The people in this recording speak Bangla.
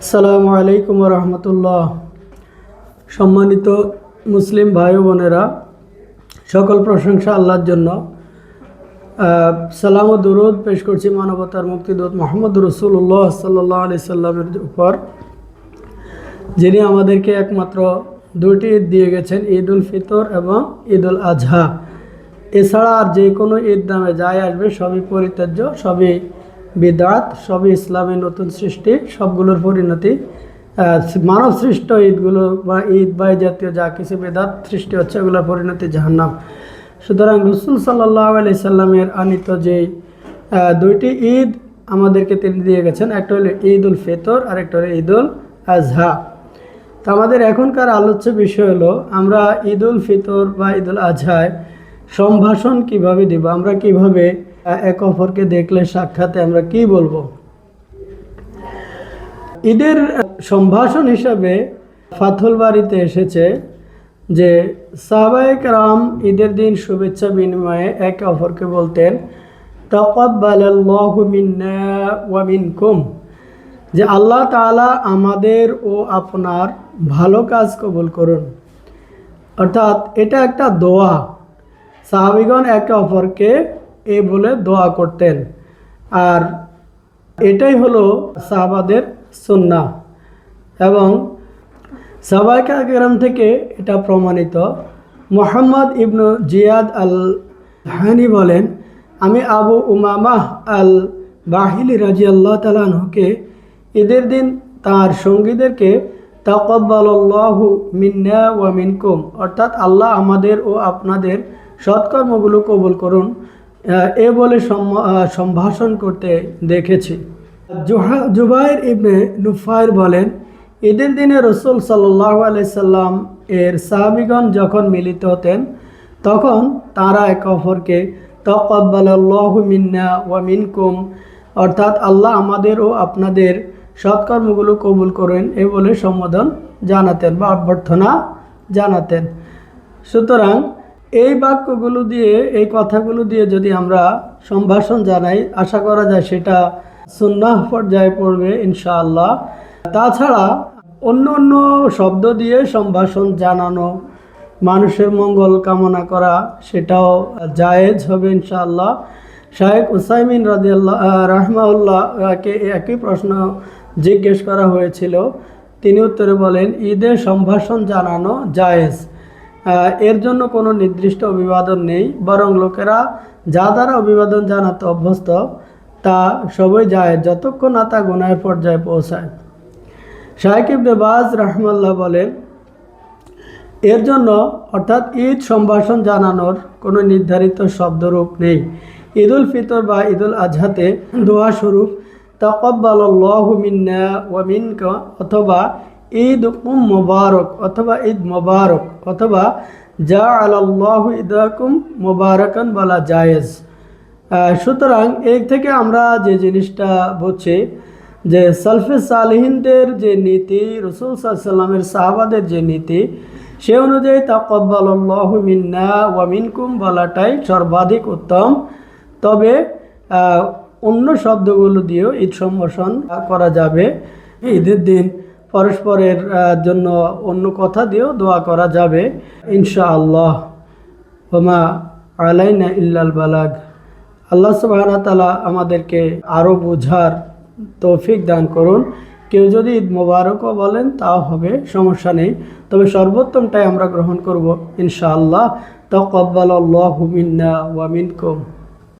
আসসালামু আলাইকুম রহমতুল্লাহ সম্মানিত মুসলিম ভাই বোনেরা, সকল প্রশংসা আল্লাহর জন্য। সালাম ও দুরুদ পেশ করছি মানবতার মুক্তিদূত মোহাম্মদ রসুল্লাহ সাল্লাহ আলি সাল্লামের উপর, যিনি আমাদেরকে একমাত্র দুটি ঈদ দিয়ে গেছেন ঈদ উল ফিতর এবং ঈদ উল আজহা। এছাড়া আর যে কোনো ঈদ নামে যাই আসবে, সবই পরিত্যাজ্য, সবই বিদাত, সবই ইসলামের নতুন সৃষ্টি, সবগুলোর পরিণতি। মানব সৃষ্ট ঈদগুলো বা ঈদ বা জাতীয় যা কিছু বেদাত সৃষ্টি হচ্ছে, ওগুলোর পরিণতি জাহান্নাম। সুতরাং রসুল সাল্লাহ আলি সাল্লামের আনিত যে দুইটি ঈদ আমাদেরকে তিনি দিয়ে গেছেন, একটা হলো ঈদ উল ফিতর আর একটা হলো ঈদ উল আজহা তো আমাদের এখনকার আলোচ্য বিষয় হলো, আমরা ঈদ উল ফিতর বা ঈদ উল আজহায় সম্ভাষণ কীভাবে দিব, আমরা কীভাবে এক অপরকে দেখলে সাক্ষাতে আমরা কি বলব? ঈদের সম্ভাষণ হিসাবে ফাথল বাড়িতে এসেছে যে সাহবায়ক রাম ঈদের দিন শুভেচ্ছা বিনিময়ে একে অপরকে বলতেন মিনকুম। যে, আল্লাহ তাআলা আমাদের ও আপনার ভালো কাজ কবুল করুন। অর্থাৎ এটা একটা দোয়া। সাহাবিগণ একে অপরকে এ বলে দোয়া করতেন। আর এটাই হলো সাহাবাদের সুন্না এবং সাবাইকা গ্রাম থেকে এটা প্রমাণিত। মোহাম্মদ ইবনু জিয়াদ আল হানি বলেন, আমি আবু উমামাহ আল বাহিলি রাজি আল্লাহ তালানহকে ঈদের দিন তার সঙ্গীদেরকে তাকব্বাল্লাহু মিন্না ওয়া মিনকুম, অর্থাৎ আল্লাহ আমাদের ও আপনাদের সৎকর্মগুলো কবুল করুন। এ বলে সম্ভাষণ করতে দেখেছি। জুবাইর ইবনে নুফাইর বলেন, ঈদের দিনে রসুল সাল্লাহ আলাইসাল্লাম এর সাহাবিগণ যখন মিলিত হতেন, তখন তারা এক অপরকে তকব্বাল্লাহু মিন্না ওয়া মিনকুম, অর্থাৎ আল্লাহ আমাদের ও আপনাদের সৎকর্মগুলো কবুল করেন এ বলে সম্বোধন জানাতেন বা অভ্যর্থনা জানাতেন। সুতরাং এই বাক্যগুলো দিয়ে, এই কথাগুলো দিয়ে যদি আমরা সম্ভাষণ জানাই, আশা করা যায় সেটা সুন্নাহ পর্যায়ে পড়বে ইনশাআল্লাহ। তাছাড়া অন্য অন্য শব্দ দিয়ে সম্ভাষণ জানানো, মানুষের মঙ্গল কামনা করা, সেটাও জায়েজ হবে ইনশাআল্লাহ। শাহেক উসাইমিন রাদিয়াল্লাহ রাহমাউল্লাহকে একই প্রশ্ন জিজ্ঞেস করা হয়েছিল। তিনি উত্তরে বলেন ঈদে সম্ভাষণ জানানো জায়েজ। এর জন্য কোনো নির্দিষ্ট অভিবাদন নেই, বরং লোকেরা যা দ্বারা অভিবাদন জানাতে অভ্যস্ত, তা সবই যায় যতক্ষণ না তা গুনাহের পর্যায়ে পৌঁছায়। শাহেক ইবনে বাজ রহমাল্লাহ বলেন, এর জন্য অর্থাৎ ঈদ সম্ভাষণ জানানোর কোনো নির্ধারিত শব্দরূপ নেই। ঈদ উল ফিতর বা ঈদ উল আজহাতে দোয়া স্বরূপ তা তাকব্বাল্লাহু মিন্না ওয়া মিনকা অথবা ঈদ উম মোবারক অথবা ঈদ মোবারক অথবা যা আল্লাহু ইদাকুম মোবারকান বলা জায়েজ। সুতরাং এই থেকে আমরা যে জিনিসটা বুঝছি যে সালফে সালিহিনদের যে নীতি, রসুল সাল্লামের সাহাবাদের যে নীতি, সে অনুযায়ী তাকব্বাল্লাহু মিন্না ওয়া মিনকুম বলাটাই সর্বাধিক উত্তম। তবে অন্য শব্দগুলো দিয়েও ঈদ সম্ভাষণ করা যাবে। ঈদের দিন পরস্পরের জন্য অন্য কথা দিয়েও দোয়া করা যাবে। ইনশাআল্লাহ। ওমা আলাইনা ইল্লাল বালাগ। আল্লাহ সুবহানাহু তাআলা আমাদেরকে আরও বোঝার তৌফিক দান করুন। কেউ যদি ঈদ মোবারকও বলেন, তাও হবে, সমস্যা নেই। তবে সর্বোত্তমটাই আমরা গ্রহণ করব, ইনশাআল্লাহ। তকব্বালাল্লাহু মিন্না ওয়া মিনকুম।